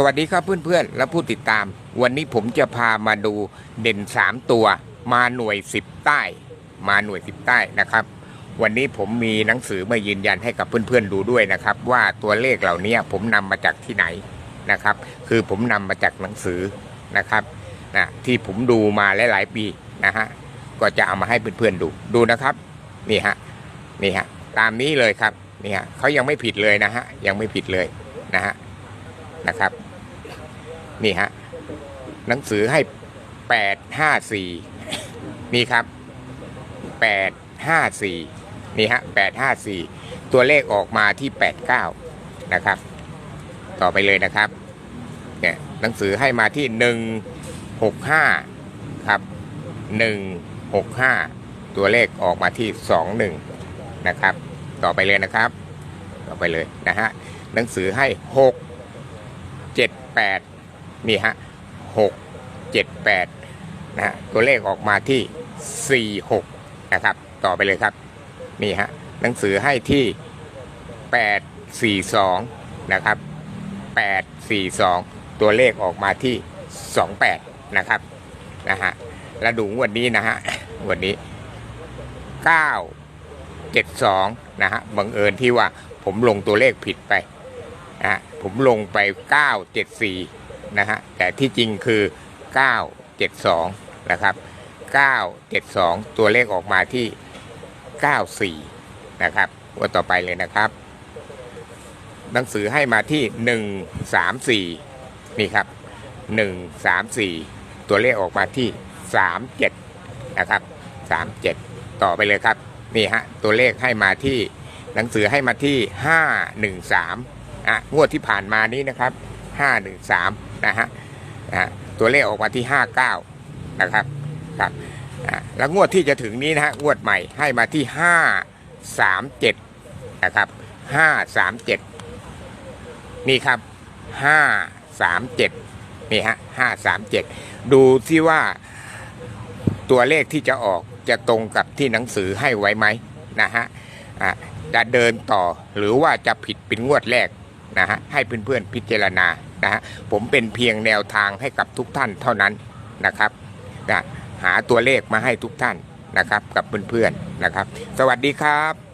สวัสดีครับเพื่อนๆ และผู้ติดตาม วันนี้ผมจะพามาดูเด่น 3 ตัว มาหน่วย 10 ใต้ มาหน่วย 10 ใต้นะครับ วันนี้ผมมีหนังสือมายืนยันให้กับเพื่อนๆดูด้วยนะครับ ว่าตัวเลขเหล่านี้ผมนำมาจากที่ไหนนะครับ คือผมนำมาจากหนังสือนะครับนะที่ผมดูมาหลายๆปีนะฮะก็จะเอามาให้เพื่อนๆดูดูนะครับนี่ฮะนี่ฮะตามนี้เลยครับนี่ฮะเขายังไม่ผิดเลยนะฮะยังไม่ผิดเลยนะฮะนะครับ นี่ฮะหนังสือให้แปดห้าสี่นี่ครับแปดห้าสี่นี่ฮะแปดห้าสี่ตัวเลขออกมาที่แปดเก้านะครับ ต่อไปเลยนะครับเนี่ยหนังสือให้มาที่หนึ่งหกห้าครับหนึ่งหกห้าตัวเลขออกมาที่สองหนึ่งนะครับ ต่อไปเลยนะครับ ต่อไปเลยนะฮะหนังสือให้หกเจ็ดแปด นี่ฮะหกเจ็ดแปดนะฮะตัวเลขออกมาที่สี่หกนะครับ ต่อไปเลยครับ นี่ฮะหนังสือให้ที่แปดสี่สองนะครับแปดสี่สองตัวเลขออกมาที่สองแปดนะครับนะฮะแล้วดูงวันนี้นะฮะวันนี้เก้าเจ็ดสองนะฮะบังเอิญที่ว่าผมลงตัวเลขผิดไปนะฮะผมลงไป974 นะฮะแต่ที่จริงคือ 972 นะครับ 972 ตัวเลขออกมาที่ 94 นะครับว่าต่อไปเลยนะครับ หนังสือให้มาที่ 134 นี่ครับ 134 ตัวเลขออกมาที่ 37 นะครับ 37 ต่อไปเลยครับ นี่ฮะ ตัวเลขให้มาที่หนังสือให้มาที่ 513อะงวดที่ผ่านมานี้นะครับ 513 นะฮะตัวเลขออกมาที่ 59 นะครับครับแล้วงวดที่จะถึงนี้นะฮะงวดใหม่ให้มาที่ 537 นะครับ 537 นี่ครับ 537 นี่ฮะ 537 ดูที่ว่าตัวเลขที่จะออกจะตรงกับที่หนังสือให้ไว้ไหมนะฮะจะเดินต่อหรือว่าจะผิดเป็นงวดแรกนะฮะให้เพื่อนๆพิจารณา นะฮะผมเป็นเพียงแนวทางให้กับทุกท่านเท่านั้นนะครับนะหาตัวเลขมาให้ทุกท่านนะครับกับเพื่อนๆนะครับ สวัสดีครับ